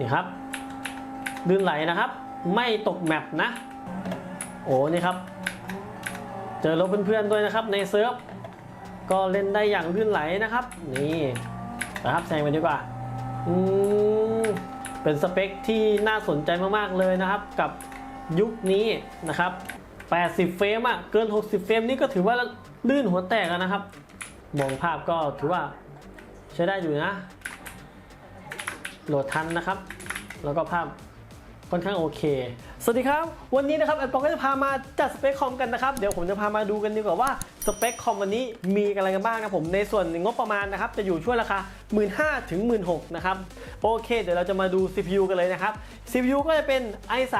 นี่ครับลื่นไหลนะครับ ไม่ตกแมปนะ โอ้นี่ครับ เจอรถเพื่อนๆด้วยนะครับในเซิร์ฟก็เล่นได้อย่างลื่นไหลนะครับ นี่นะครับแซงไปดีกว่าอืมเป็นสเปคที่น่าสนใจมากๆเลยนะครับ กับยุคนี้นะครับ 80 เฟรมอะเกิน 60 เฟรมนี่ก็ถือว่าลื่นหัวแตกแล้วนะครับ มองภาพก็ถือว่าใช้ได้อยู่นะ โหลดทันนะครับ แล้วก็ภาพค่อนข้างโอเค สวัสดีครับ วันนี้นะครับแอดปองก็จะพามาจัดสเปคคอมกันนะครับ เดี๋ยวผมจะพามาดูกันดีกว่าว่าสเปคคอมวันนี้มีอะไรกันบ้างนะผมในส่วนงบประมาณนะครับจะอยู่ช่วงราคา 1 5ื่นถึงหมื่นนะครับโอเค เดี๋ยวเราจะมาดู CPU กันเลยนะครับ CPU ก็จะเป็น i3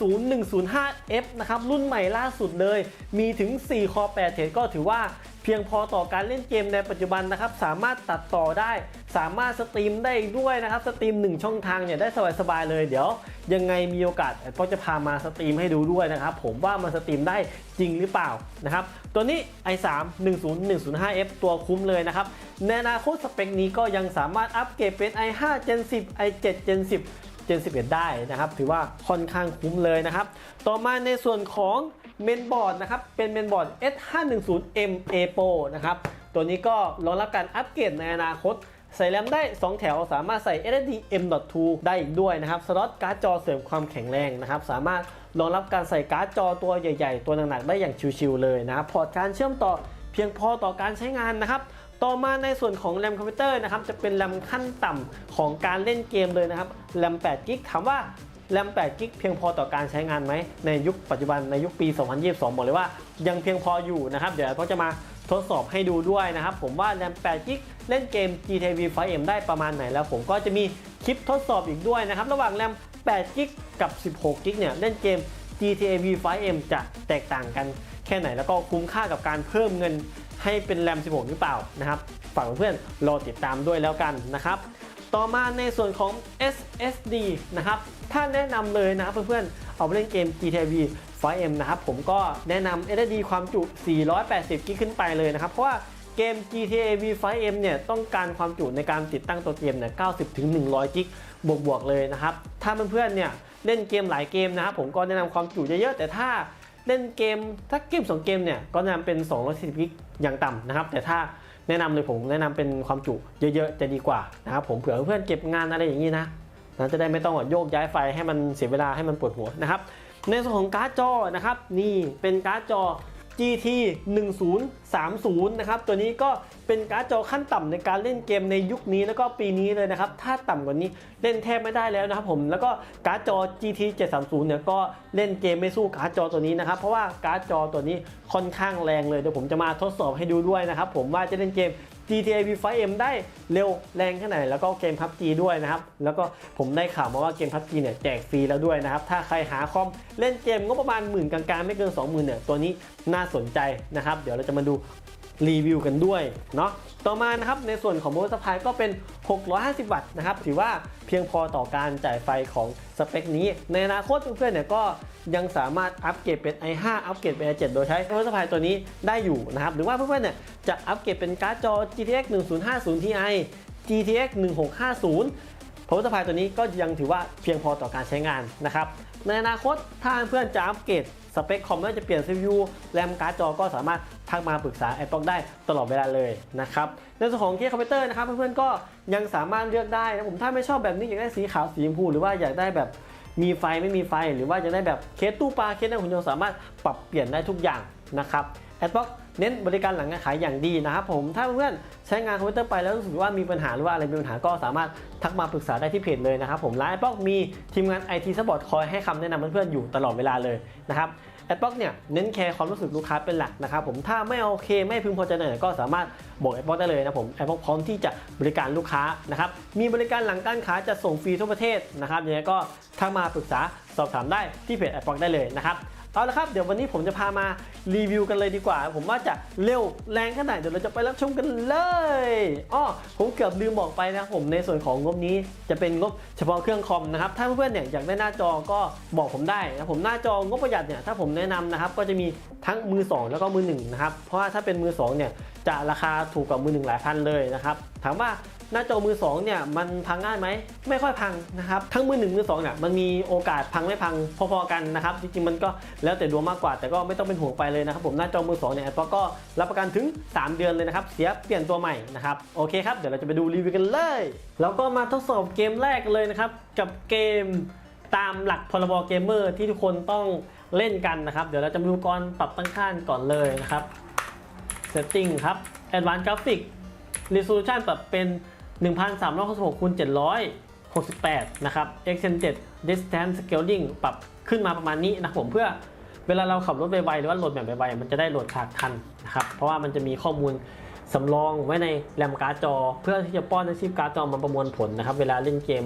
10105F นะครับรุ่นใหม่ล่าสุดเลย มีถึง 4 คอ8เทรดก็ถือว่าเพียงพอต่อการเล่นเกมในปัจจุบันนะครับสามารถตัดต่อได้ สามารถสตรีมได้ด้วยนะครับสตรีม 1 ช่องทางเนี่ยได้สบายๆเลยเดี๋ยว ยังไงมีโอกาสก็จะพามาสตรีมให้ดูด้วยนะครับผมว่ามันสตรีมได้จริงหรือเปล่านะครับ ตัวนี้ i3 10105F ตัวคุ้มเลยนะครับ ในอนาคตสเปคนี้ก็ยังสามารถอัปเกรดเป็น i5 Gen 10 i7 Gen 10 Gen 11 ได้นะครับ ถือว่าค่อนข้างคุ้มเลยนะครับ ต่อมาในส่วนของเมนบอร์ดนะครับ เป็นเมนบอร์ด S510M A Pro นะครับ ตัวนี้ก็รองรับการอัปเกรดในอนาคต ใส่แรมได้ 2 แถวสามารถใส่ SSD M.2 ได้อีกด้วยนะครับสล็อตการ์ดจอเสริมความแข็งแรงนะครับสามารถรองรับการใส่การ์ดจอตัวใหญ่ ๆ ตัวหนักๆได้อย่างชิวๆเลยนะพอร์ตการเชื่อมต่อเพียงพอต่อการใช้งานนะครับต่อมาในส่วนของแรมคอมพิวเตอร์นะครับจะเป็นแรมขั้นต่ำของการเล่นเกมเลยนะครับแรม8กิกถามว่าแรม8กิกเพียงพอต่อการใช้งานไหมในยุคปัจจุบันในยุคปี 2022 บอกเลยว่ายังเพียงพออยู่นะครับ เดี๋ยวเราจะมา ทดสอบให้ดูด้วยนะครับ ผมว่าแรม8กิกเล่นเกม GTA V 5M ได้ประมาณไหนแล้ว ผมก็จะมีคลิปทดสอบอีกด้วยนะครับ ระหว่างแรม8กิกกับ 16กิกเนี่ยเล่นเกม GTA V 5M จะแตกต่างกันแค่ไหนแล้วก็คุ้มค่ากับการเพิ่มเงินให้เป็นแรม 16 หรือเปล่านะครับ ฝากเพื่อนๆรอติดตามด้วยแล้วกันนะครับ ต่อมาในส่วนของ SSD นะครับ ถ้าแนะนำเลยนะครับเพื่อนๆ เอาไปเล่นเกม GTA V 5M นะครับ ผมก็แนะนำ SSD ความจุ 480 กิกขึ้นไปเลยนะครับ เพราะว่าเกม GTA V 5M เนี่ยต้องการความจุในการติดตั้งตัวเกมเนี่ย90ถึง100 กิกบวกๆเลยนะครับ ถ้าเพื่อนๆเนี่ยเล่นเกมหลายเกมนะครับผมก็แนะนำความจุเยอะๆ แต่ถ้าเล่นเกมถ้าเกม2เกมเนี่ยก็แนะนำเป็น240กิกอย่างต่ำนะครับ แต่ถ้า แนะนำเลยผมแนะนำเป็นความจุเยอะๆจะดีกว่านะครับผมเผื่อเพื่อนเก็บงานอะไรอย่างนี้นะนะจะได้ไม่ต้องโยกย้ายไฟให้มันเสียเวลาให้มันปวดหัวนะครับในส่วนของการ์ดจอนะครับนี่เป็นการ์ดจอ GT 1030นะครับตัวนี้ก็เป็นการ์ดจอขั้นต่ำในการเล่นเกมในยุคนี้แล้วก็ปีนี้เลยนะครับถ้าต่ำกว่านี้เล่นแทบไม่ได้แล้วนะครับผมแล้วก็การ์ดจอ GT 730เนี่ยก็เล่นเกมไม่สู้การ์ดจอตัวนี้นะครับเพราะว่าการ์ดจอตัวนี้ค่อนข้างแรงเลยเดี๋ยวผมจะมาทดสอบให้ดูด้วยนะครับผมว่าจะเล่นเกม GTA V5M ได้เร็วแรงแค่ไหน แล้วก็เกม PUBG ด้วยนะครับ แล้วก็ผมได้ข่าวมาว่าเกม PUBG เนี่ยแจกฟรีแล้วด้วยนะครับ ถ้าใครหาคอมเล่นเกมงบประมาณหมื่นกลางๆ ไม่เกิน 20,000เนี่ยตัวนี้น่าสนใจนะครับ เดี๋ยวเราจะมาดู รีวิวกันด้วยเนาะต่อมานะครับในส่วนของโมเตอร์ไพก็เป็น 650 วัตต์นะครับ ถือว่าเพียงพอต่อการจ่ายไฟของสเปคนี้ ในอนาคตเพื่อนๆเนี่ยก็ยังสามารถอัปเกรดเป็น i5 อัปเกรดเป็น i7 โดยใช้โมเตอร์ไพตัวนี้ได้อยู่นะครับ หรือว่าเพื่อนๆเนี่ยจะอัปเกรดเป็นการ์ดจอ GTX 1050 Ti GTX 1650พาวเวอร์พายตัวนี้ก็ยังถือว่าเพียงพอต่อการใช้งานนะครับ ในอนาคตถ้าเพื่อนจะอัปเกรด สเปคคอมแล้วจะเปลี่ยน CPU แรมการ์ดจอก็สามารถทักมาปรึกษา Apple ได้ตลอดเวลาเลยนะครับในส่วนของเคสคอมพิวเตอร์นะครับเพื่อนๆก็ยังสามารถเลือกได้นะผมถ้าไม่ชอบแบบนี้อยากได้สีขาวสีชมพูหรือว่าอยากได้แบบมีไฟไม่มีไฟ หรือว่าอยากได้แบบเคสตู้ปลาเคสนั่งหุ่นยนต์สามารถปรับเปลี่ยนได้ทุกอย่างนะครับ Xbox เน้นบริการหลังการขายอย่างดีนะครับผมถ้าเพื่อนใช้งานคอมพิวเตอร์ไปแล้วรู้สึกว่ามีปัญหาหรือว่าอะไรมีปัญหาก็สามารถทักมาปรึกษาได้ที่เพจเลยนะครับผมร้าน Xbox มีทีมงาน IT Support คอยให้คำแนะนำเพื่อนๆอยู่ตลอดเวลาเลยนะครับ Xbox เนี่ยเน้นแคร์ความรู้สึกลูกค้าเป็นหลักนะครับผมถ้าไม่โอเคไม่พึงพอใจไหนก็สามารถบอก Xbox ได้เลยนะผม Xbox พร้อมที่จะบริการลูกค้านะครับมีบริการหลังการขายจะส่งฟรีทั่วประเทศนะครับยังไงก็ถ้ามาปรึกษาสอบถามได้ที่เพจ Xbox ได้เลยนะครับ เอาละครับเดี๋ยววันนี้ผมจะพามารีวิวกันเลยดีกว่า ผมว่าจะเร็วแรงแค่ไหนเดี๋ยวเราจะไปรับชมกันเลยอ้อผมเกือบลืมบอกไปนะผมในส่วนของงบนี้จะเป็นงบเฉพาะเครื่องคอมนะครับถ้าเพื่อนๆเนี่ยอยากได้หน้าจอก็บอกผมได้นะผมหน้าจองบประหยัดเนี่ยถ้าผมแนะนำนะครับก็จะมีทั้งมือ 2 แล้วก็มือ1นะครับเพราะว่าถ้าเป็นมือ2เนี่ยจะราคาถูกกว่ามือหนึ่งหลายพันเลยนะครับถามว่า หน้าจอมือสองเนี่ยมันพังง่ายไหมไม่ค่อยพังนะครับทั้งมือหนึ่งมือสองเนี่ยมันมีโอกาสพังไม่พังพอๆกันนะครับจริงๆมันก็แล้วแต่ดวงมากกว่า แต่ก็ไม่ต้องเป็นห่วงไปเลยนะครับผมหน้าจอมือสองเนี่ย Apple ก็รับประกันถึง 3 เดือนเลยนะครับเสียเปลี่ยนตัวใหม่นะครับโอเคครับเดี๋ยวเราจะไปดูรีวิวกันเลย แล้วก็มาทดสอบเกมแรกเลยนะครับกับเกมตามหลักพรบเกมเมอร์ที่ทุกคนต้องเล่นกันนะครับ เดี๋ยวเราจะมาดูก่อนปรับตั้งค่าก่อนเลยนะครับ Setting ครับ Advanced Graphic Resolution ปรับเป็น 1366คูณ768 นะครับ Xen 7 distance Scaling ปรับขึ้นมาประมาณนี้นะผมเพื่อเวลาเราขับรถไวๆหรือว่าโหลดแบบไวๆมันจะได้โหลดฉากทันนะครับ เพราะว่ามันจะมีข้อมูลสำรองไว้ในแรมการ์ดจอ เพื่อที่จะป้อนให้ชิปการ์ดจอมาประมวลผลนะครับ เวลาเล่นเกม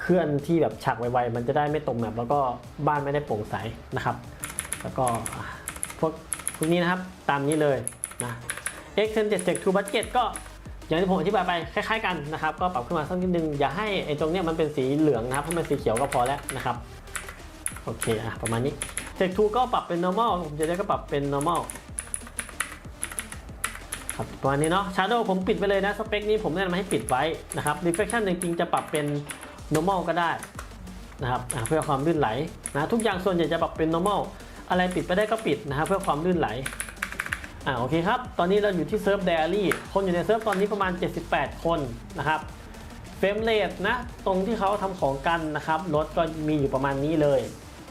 เคลื่อนที่แบบฉากไวๆมันจะได้ไม่ตกแมปแล้วก็บ้านไม่ได้โปร่งใสนะครับ แล้วก็พวกพวกนี้นะครับตามนี้เลยนะ Xen 7 Tech to Budget ก็ อย่างที่ผมอธิบายไปคล้ายๆกันนะครับ ก็ปรับขึ้นมาสักนิดนึงอย่าให้ไอ้ตรงเนี้ยมันเป็นสีเหลืองนะครับให้มันสีเขียวก็พอแล้วนะครับโอเคอะประมาณนี้ Tech to ก็ปรับเป็น normal ผมจะได้ก็ปรับเป็น normal ครับประมาณนี้เนาะ Shadow ผมปิดไปเลยนะสเปคนี้ผมแนะนำให้ปิดไว้นะครับ Reflection จริงๆจะปรับเป็น normal ก็ได้นะครับเพื่อความลื่นไหลนะทุกอย่างส่วนใหญ่จะปรับเป็น normal อะไรปิดไปได้ก็ปิดนะครับเพื่อความลื่นไหล อ่าโอเคครับ ตอนนี้เราอยู่ที่เซิร์ฟ Diary คนอยู่ในเซิร์ฟตอนนี้ประมาณ 78 คนนะครับเฟรมเรทนะ ตรงที่เขาทำของกันนะครับรถก็มีอยู่ประมาณนี้เลย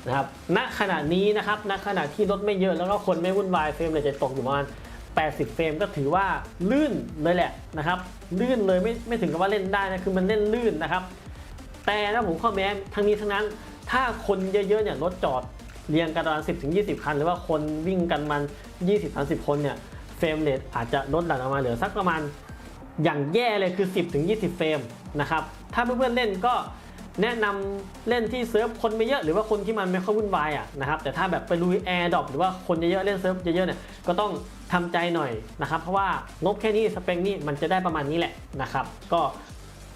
นะครับณขณะนี้นะครับณขณะที่รถไม่เยอะแล้วก็คนไม่วุ่นวายเฟรมเรทจะตกอยู่ประมาณ 80 เฟรมก็ถือว่าลื่นเลยแหละนะครับลื่นเลยไม่ไม่ถึงกับว่าเล่นได้นะคือมันเล่นลื่นนะครับ แต่ถ้าผมข้อแม้ทั้งนี้ทั้งนั้น ถ้าคนเยอะๆเนี่ยรถจอด เรียงกันประมาณ10ถึง20 คัน หรือว่าคนวิ่งกันมัน 20 30 คนเนี่ยเฟรมเรทอาจจะลดหลั่นออกมาเหลือสักประมาณอย่างแย่เลยคือ 10ถึง20 เฟรมนะครับถ้าเพื่อนๆเล่นก็แนะนำเล่นที่เซิร์ฟคนไม่เยอะหรือว่าคนที่มันไม่ค่อยวุ่นวายอะนะครับแต่ถ้าแบบไปลุยแอร์ดรอปหรือว่าคนเยอะๆเล่นเซิร์ฟเยอะๆเนี่ยก็ต้องทำใจหน่อยนะครับเพราะว่างบแค่นี้สเปคนี้มันจะได้ประมาณนี้แหละนะครับก็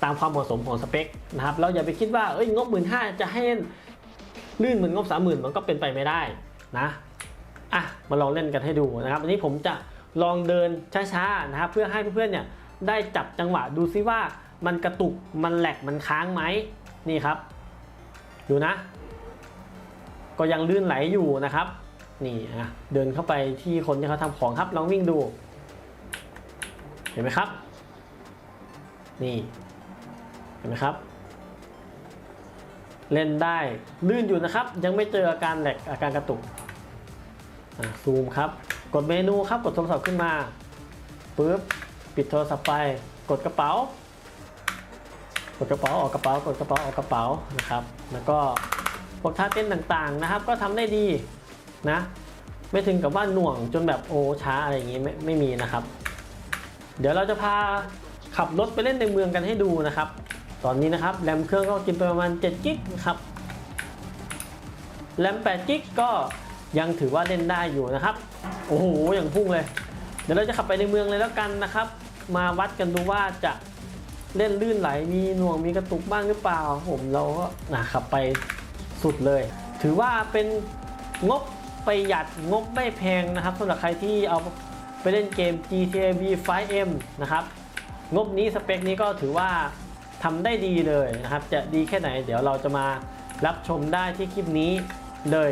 ตามความเหมาะสมของสเปคนะครับเราอย่าไปคิดว่าเอ้ยงบหมื่นห้าจะให้ลื่น ลื่นเหมือนงบสามหมื่นมันก็เป็นไปไม่ได้นะอะมาลองเล่นกันให้ดูนะครับวันนี้ผมจะลองเดินช้าๆนะครับเพื่อให้เพื่อนๆเนี่ยได้จับจังหวะดูซิว่ามันกระตุกมันแหลกมันค้างไหมนี่ครับ ดูนะ ก็ยังลื่นไหลอยู่นะครับ นี่อะเดินเข้าไปที่คนที่เขาทำของครับลองวิ่งดู เห็นไหมครับ นี่เห็นไหมครับ เล่นได้ลื่นอยู่นะครับ ยังไม่เจออาการแหลกอาการกระตุกอะซูมครับ กดเมนูครับกดโทรศัพท์ขึ้นมาปุ๊บปิดโทรศัพท์ไป กดกระเป๋า กดกระเป๋าออกกระเป๋ากดกระเป๋าออกกระเป๋านะครับ แล้วก็พวกท่าเต้นต่างๆนะครับ ก็ทำได้ดีนะ ไม่ถึงกับว่าหน่วงจนแบบโอช้าอะไรอย่างงี้ไม่ไม่มีนะครับ เดี๋ยวเราจะพาขับรถไปเล่นในเมืองกันให้ดูนะครับ ตอนนี้นะครับแรมเครื่องก็กินไปประมาณ7กิกนะครับแรม8กิกก็ยังถือว่าเล่นได้อยู่นะครับ โอ้โหอย่างพุ่งเลย เดี๋ยวเราจะขับไปในเมืองเลยแล้วกันนะครับ มาวัดกันดูว่าจะเล่นลื่นไหลมีหน่วงมีกระตุกบ้างหรือเปล่า ผมเราก็นะขับไปสุดเลย ถือว่าเป็นงบประหยัดงบไม่แพงนะครับสำหรับใครที่เอาไปเล่นเกม GTA V 5M นะครับงบนี้สเปคนี้ก็ถือว่า ทำได้ดีเลยนะครับ จะดีแค่ไหน เดี๋ยวเราจะมารับชมได้ที่คลิปนี้เลย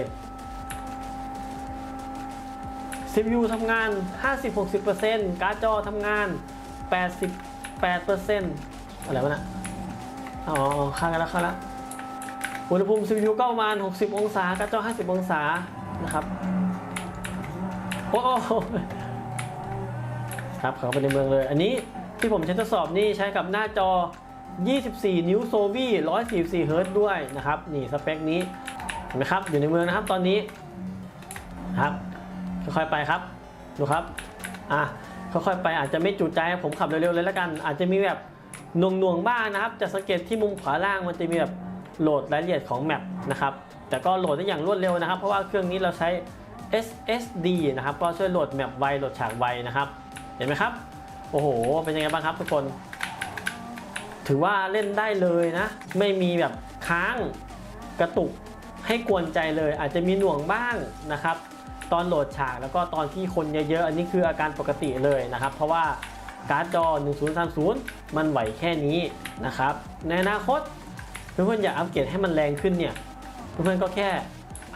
CPU ทำงาน 50-60%การ์ดจอทำงาน 88%อะไรวะนะอ๋อค่ากันแล้วค่าแล้วอุณหภูมิ CPU ก็ประมาณ 60 องศา การ์ดจอ 50 องศานะครับ โอ้โหครับเขาไปในเมืองเลย อันนี้ที่ผมใช้ทดสอบนี่ใช้กับหน้าจอ 24 นิ้วโซวี่144เฮิร์ตซ์ด้วยนะครับนี่สเปคนี้เห็นไหมครับอยู่ในเมืองนะครับตอนนี้ครับค่อยๆไปครับดูครับอะค่อยๆไปอาจจะไม่จุใจผมขับเร็วๆเลยแล้วกัน อาจจะมีแบบหน่วงๆบ้างนะครับ จะสังเกตที่มุมขวาล่างมันจะมีแบบโหลดรายละเอียดของแมปนะครับแต่ก็โหลดได้อย่างรวดเร็วนะครับ เพราะว่าเครื่องนี้เราใช้ SSD นะครับก็ช่วยโหลดแมปไวโหลดฉากไวนะครับ เห็นไหมครับ โอ้โห เป็นยังไงบ้างครับทุกคน ถือว่าเล่นได้เลยนะ ไม่มีแบบค้างกระตุกให้กวนใจเลย อาจจะมีหน่วงบ้างนะครับ ตอนโหลดฉากแล้วก็ตอนที่คนเยอะๆ อันนี้คืออาการปกติเลยนะครับ เพราะว่าการ์ดจอ 1030 มันไหวแค่นี้นะครับ ในอนาคตเพื่อนๆอยากอัปเกรดให้มันแรงขึ้นเนี่ยเพื่อนๆก็แค่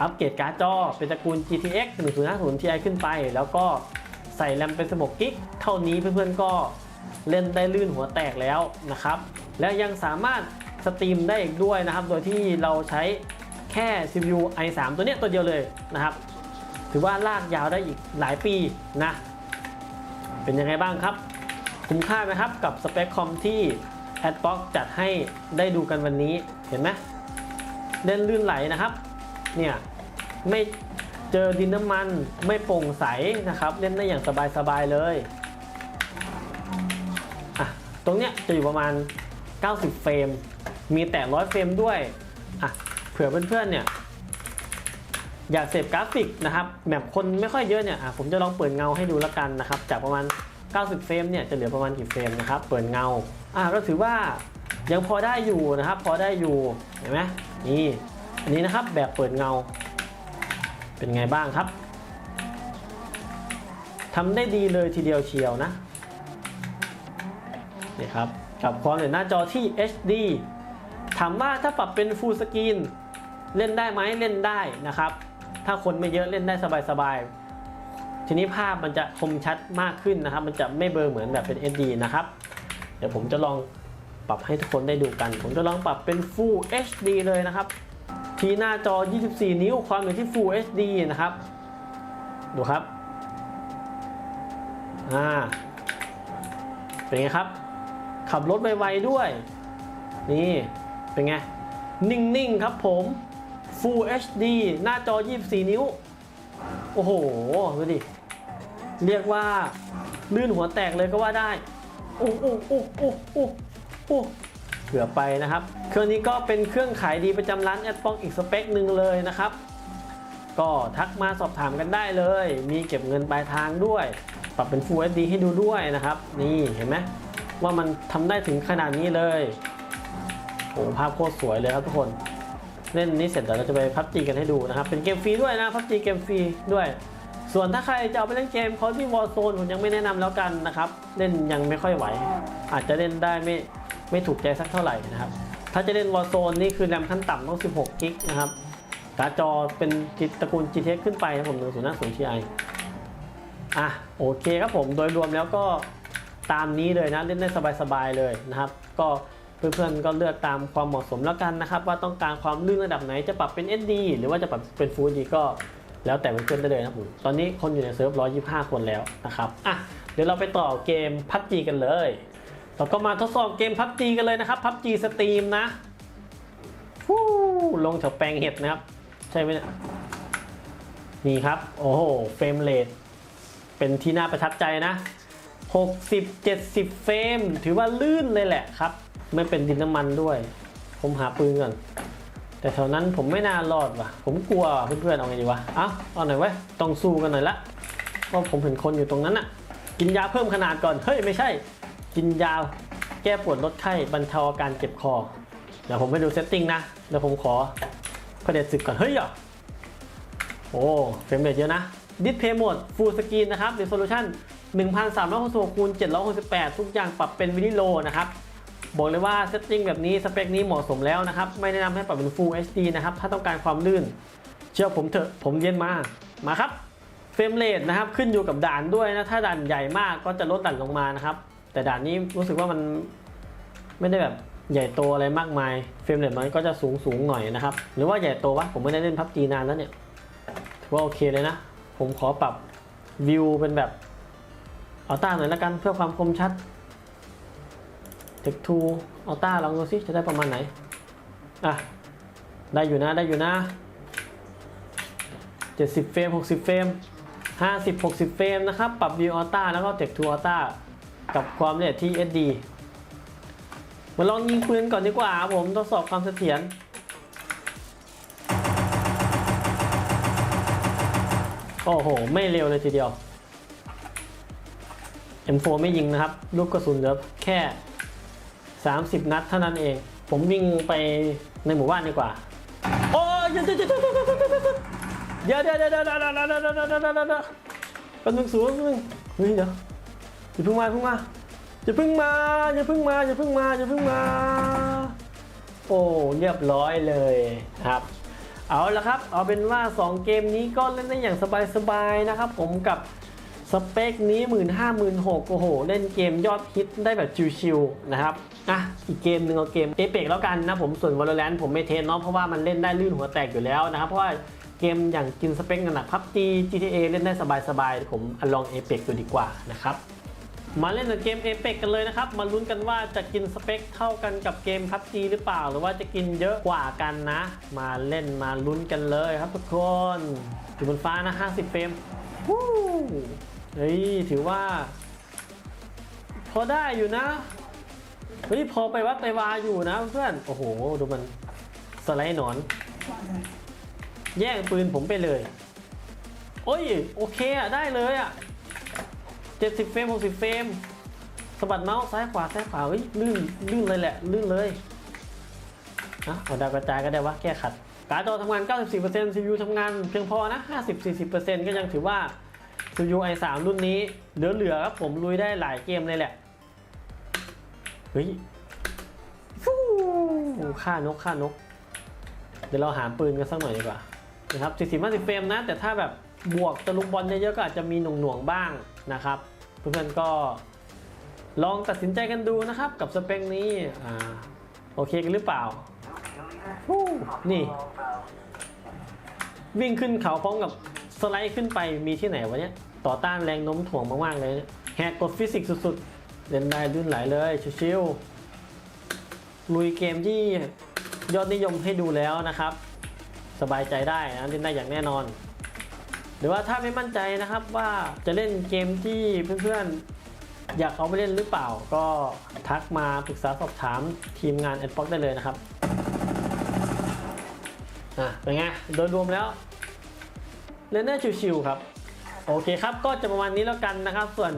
อัปเกรดการ์ดจอเป็นตระกูล GTX 1050 Ti ขึ้นไป แล้วก็ใส่แรมเป็น16กิกเท่านี้เพื่อนๆก็ เล่นได้ลื่นหัวแตกแล้วนะครับ และยังสามารถสตรีมได้อีกด้วยนะครับ โดยที่เราใช้แค่ CPU i3 ตัวเนี้ยตัวเดียวเลยนะครับ ถือว่าลากยาวได้อีกหลายปีนะ เป็นยังไงบ้างครับ คุ้มค่าไหมครับกับสเปคคอมที่ a d b o x จัดให้ได้ดูกันวันนี้เห็นไหมเล่นลื่นไหลนะครับ เนี่ยไม่เจอดินน้ำมันไม่โปร่งใสนะครับ เล่นได้อย่างสบายๆเลย ตรงเนี้ยจะอยู่ประมาณ 90 เฟรม มีแต่100เฟรมด้วยอะเผื่อเพื่อนๆเนี่ยอยากเสพกราฟิกนะครับแบบคนไม่ค่อยเยอะเนี่ยอะผมจะลองเปิดเงาให้ดูละกันนะครับ จากประมาณ 90 เฟรมเนี่ยจะเหลือประมาณกี่เฟรมนะครับ เปิดเงาอะก็ถือว่ายังพอได้อยู่นะครับ พอได้อยู่เห็นไหมนี่อันนี้นะครับแบบเปิดเงา เป็นไงบ้างครับทำได้ดีเลยทีเดียวเชียวนะ นี่ครับกับความเห็นหน้าจอที่ HD ถามว่าถ้าปรับเป็น Full Screen เล่นได้ไหมเล่นได้นะครับ ถ้าคนไม่เยอะเล่นได้สบายๆ ทีนี้ภาพมันจะคมชัดมากขึ้นนะครับ มันจะไม่เบลอเหมือนแบบเป็น SD นะครับ เดี๋ยวผมจะลองปรับให้ทุกคนได้ดูกัน ผมจะลองปรับเป็น Full HD เลยนะครับ ที่หน้าจอ 24 นิ้วความเหนือที่ Full HD นะครับ ดูครับ อ่า เป็นไงครับ ขับรถไวๆด้วย นี่เป็นไง นิ่ง ๆ ครับผม Full HD หน้าจอ 24 นิ้ว โอ้โห ดูดิ เรียกว่า ลื่นหัวแตกเลยก็ว่าได้โอ้โอ้โอ้โอ้โอ้โอ้เผื่อไปนะครับ เครื่องนี้ก็เป็นเครื่องขายดีประจำร้านแอดปองอีกสเปคหนึ่งเลยนะครับ ก็ทักมาสอบถามกันได้เลย มีเก็บเงินปลายทางด้วย ปรับเป็น Full HD ให้ดูด้วยนะครับ นี่เห็นไหม ว่ามันทำได้ถึงขนาดนี้เลยโอ้โหภาพโคตรสวยเลยครับทุกคนเล่นนี้เสร็จเดี๋ยวเราจะไปพับจีกันให้ดูนะครับ เป็นเกมฟรีด้วยนะพับจีเกมฟรีด้วย ส่วนถ้าใครจะเอาไปเล่นเกมคอร์ที่วอร์โซนผมยังไม่แนะนำแล้วกันนะครับ เล่นยังไม่ค่อยไหว อาจจะเล่นได้ไม่ไม่ถูกใจสักเท่าไหร่นะครับ ถ้าจะเล่นวอร์โซนนี่คือแรมขั้นต่ำต้อง 16 กิกนะครับการ์ดจอเป็นจิตระกูล GTX ขึ้นไปนะผม1050 Ti อะโอเคครับผมโดยรวมแล้วก็ ตามนี้เลยนะเล่นได้สบายๆเลยนะครับ ก็เพื่อนๆก็เลือกตามความเหมาะสมแล้วกันนะครับ ว่าต้องการความลื่นระดับไหนจะปรับเป็น SD หรือว่าจะปรับเป็น Full HD ก็แล้วแต่เพื่อนๆได้เลยนะผมตอนนี้คนอยู่ในเซิร์ฟ 125 คนแล้วนะครับอะเดี๋ยวเราไปต่อเกม PUBG กันเลยเราก็มาทดสอบเกม PUBG กันเลยนะครับ PUBG สตรีมนะฟูลงแถวแปลงเห็ดนะครับ ใช่ไหมเนี่ยนี่ครับ โอ้โหเฟรมเรทเป็นที่น่าประทับใจนะ 60 70 เฟรม ถือว่าลื่นเลยแหละครับ ไม่เป็นดินน้ำมันด้วย ผมหาปืนก่อน แต่แถวนั้นผมไม่น่ารอดว่ะ ผมกลัวเพื่อนๆเอาไงดีวะ เอ้าเอาหน่อยไว้ย ต้องสู้กันหน่อยละเพราะผมเห็นคนอยู่ตรงนั้นอะกินยาเพิ่มขนาดก่อน เฮ้ย ไม่ใช่ กินยาแก้ปวดลดไข้บรรเทาอาการเจ็บคอ เดี๋ยวผมไปดูเซตติ้งนะ เดี๋ยวผมขอเผด็จศึกก่อน เฮ้ยอะโอ้ เฟรมเรทเยอะนะ ดิสเพย์โหมดฟูลสกรีนนะครับ resolution 1366คูณ768 ทุกอย่างปรับเป็นวิดีโอนะครับ บอกเลยว่าเซตติ้งแบบนี้สเปคนี้เหมาะสมแล้วนะครับ ไม่แนะนำให้ปรับเป็น Full HD นะครับ ถ้าต้องการความลื่น เชื่อผมเถอะ ผมเรียนมา มาครับ เฟรมเรทนะครับ ขึ้นอยู่กับด่านด้วยนะ ถ้าด่านใหญ่มากก็จะลดด่านลงมานะครับ แต่ด่านนี้รู้สึกว่ามันไม่ได้แบบใหญ่โตอะไรมากมาย เฟรมเรทมันก็จะสูงสูงหน่อยนะครับ หรือว่าใหญ่โตวะ ผมไม่ได้เล่นพับจีนานแล้วเนี่ย ถือว่าโอเคเลยนะ ผมขอปรับวิวเป็นแบบ อัลต้าหน่อยละกันเพื่อความคมชัดเทคทูอัลต้าลองดูซิจะได้ประมาณไหน อะ ได้อยู่นะได้อยู่นะ 70 เฟรม 60 เฟรม 50 60 เฟรมนะครับ ปรับวิวอัลต้าแล้วก็เทคทูอัลต้ากับความละเอียดที่ SD มาลองยิงปืนก่อนดีกว่าผมทดสอบความเสถียรโอ้โห ไม่เร็วเลยทีเดียว M4 ไม่ยิงนะครับ ลูกกระสุนเหลือแค่ 30 นัดเท่านั้นเอง ผมวิ่งไปในหมู่บ้านดีกว่า โอ้ยเดี๋ยวเดี๋ยวเดี๋ยวเดี๋ยวเดี๋ยวเดี๋ยวเดี๋ยวเดี๋ยวเดี๋ยวเดี๋ยวเดี๋ยวเดี๋ยวเดี๋ยวเดี๋ยวเดี๋ยวแป๊บนึงสูงแป๊บนึงเฮ้ยเดี๋ยวอย่าเพิ่งมาอย่าเพิ่งมาอย่าเพิ่งมาอย่าเพิ่งมาอย่าเพิ่งมาอย่าเพิ่งมาโอ้เรียบร้อยเลยครับเอาละครับเอาเป็นว่า2เกมนี้ก็เล่นได้อย่างสบายๆนะครับผมกับ สเปคนี้ 1 5 0 0 0 0 6โอ้โห เล่นเกมยอดฮิตได้แบบชิวๆนะครับอะอีกเกมหนึ่งเอาเกมเอเปกแล้วกันนะผมส่วน Valorant ผมไม่เทสเนาะเพราะว่ามันเล่นได้ลื่นหัวแตกอยู่แล้วนะครับ เพราะว่าเกมอย่างกินสเปคหนักพับจี GTA เล่นได้สบายๆ ผมลองเอเปกดูดีกว่านะครับมาเล่นกับเกม Apex กันเลยนะครับ มาลุ้นกันว่าจะกินสเปคเท่ากันกับเกม PUBG หรือเปล่า หรือว่าจะกินเยอะกว่ากันนะ มาเล่นมาลุ้นกันเลยครับทุกคนอยู่บนฟ้านะ 50 เฟรมวู้ เฮ้ยถือว่า พอได้อยู่นะ เฮ้ยพอไปวัดไปวาอยู่นะเพื่อน โอ้โห ดูมันสไลด์หนอน แย่งปืนผมไปเลย โอ้ย โอเคอะได้เลยอะ70 เฟรม 60 เฟรมสะบัดเมาส์ซ้ายขวาซ้ายขวาเฮ้ยลื่นลื่นเลยแหละลื่นเลยนะเอาดาวกระจายก็ได้วะแก้ขัด การ์ดจอทำงาน 94% CPU ทำงานเพียงพอนะ 50-40%ก็ยังถือว่า CPU i3 รุ่นนี้เหลือๆครับผมลุยได้หลายเกมเลยแหละ เฮ้ยฟูฆ่านกฆ่านก เดี๋ยวเราหาปืนกันสักหน่อยดีกว่านะครับ40-50เฟรมนะ แต่ถ้าแบบบวกตะลุมบอลเยอะๆก็อาจจะมีหน่วงๆบ้างนะครับ เพื่อนๆก็ลองตัดสินใจกันดูนะครับ กับสเปคนี้อ่าโอเคกันหรือเปล่าฟูนี่ วิ่งขึ้นเขาพร้อมกับ สไลด์ขึ้นไปมีที่ไหนวะเนี่ยต่อต้านแรงโน้มถ่วงมากๆเลยแหกกฎฟิสิกส์สุดๆเล่นได้ลื่นไหลเลยชิวๆลุยเกมที่ยอดนิยมให้ดูแล้วนะครับ สบายใจได้นะเล่นได้อย่างแน่นอน หรือว่าถ้าไม่มั่นใจนะครับว่าจะเล่นเกมที่เพื่อนๆ อยากเอาไปเล่นหรือเปล่า ก็ทักมาปรึกษาสอบถามทีมงาน a d b l o c k ได้เลยนะครับอะเป็นไงโดยรวมแล้ว เล่นได้ชิวๆครับ โอเคครับก็จะประมาณนี้แล้วกันนะครับ ส่วน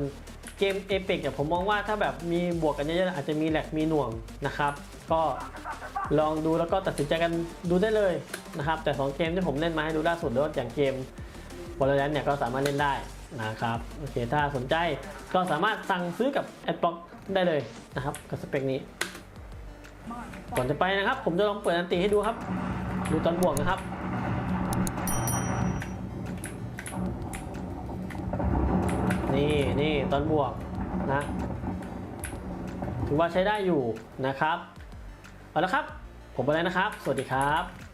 เกม a p e x เนี่ยผมมองว่าถ้าแบบมีบวกกันเยอะๆอาจจะมีแหลกมีหน่วงนะครับ ก็ลองดูแล้วก็ตัดสินใจกันดูได้เลยนะครับ แต่ 2 เกมที่ผมเล่นมาให้ดูล่าสุดแล้วอย่างเกม Valorant เนี่ยก็สามารถเล่นได้นะครับโอเคถ้าสนใจก็สามารถสั่งซื้อกับ Adblock ได้เลยนะครับ กับสเปคนี้ ก่อนจะไปนะครับ ผมจะลองเปิดอันติให้ดูครับ ดูตอนบวกนะครับ นี่นี่ ตอนบวกนะถือว่าใช้ได้อยู่นะครับเอาละครับ ผมไปแล้วนะครับ สวัสดีครับ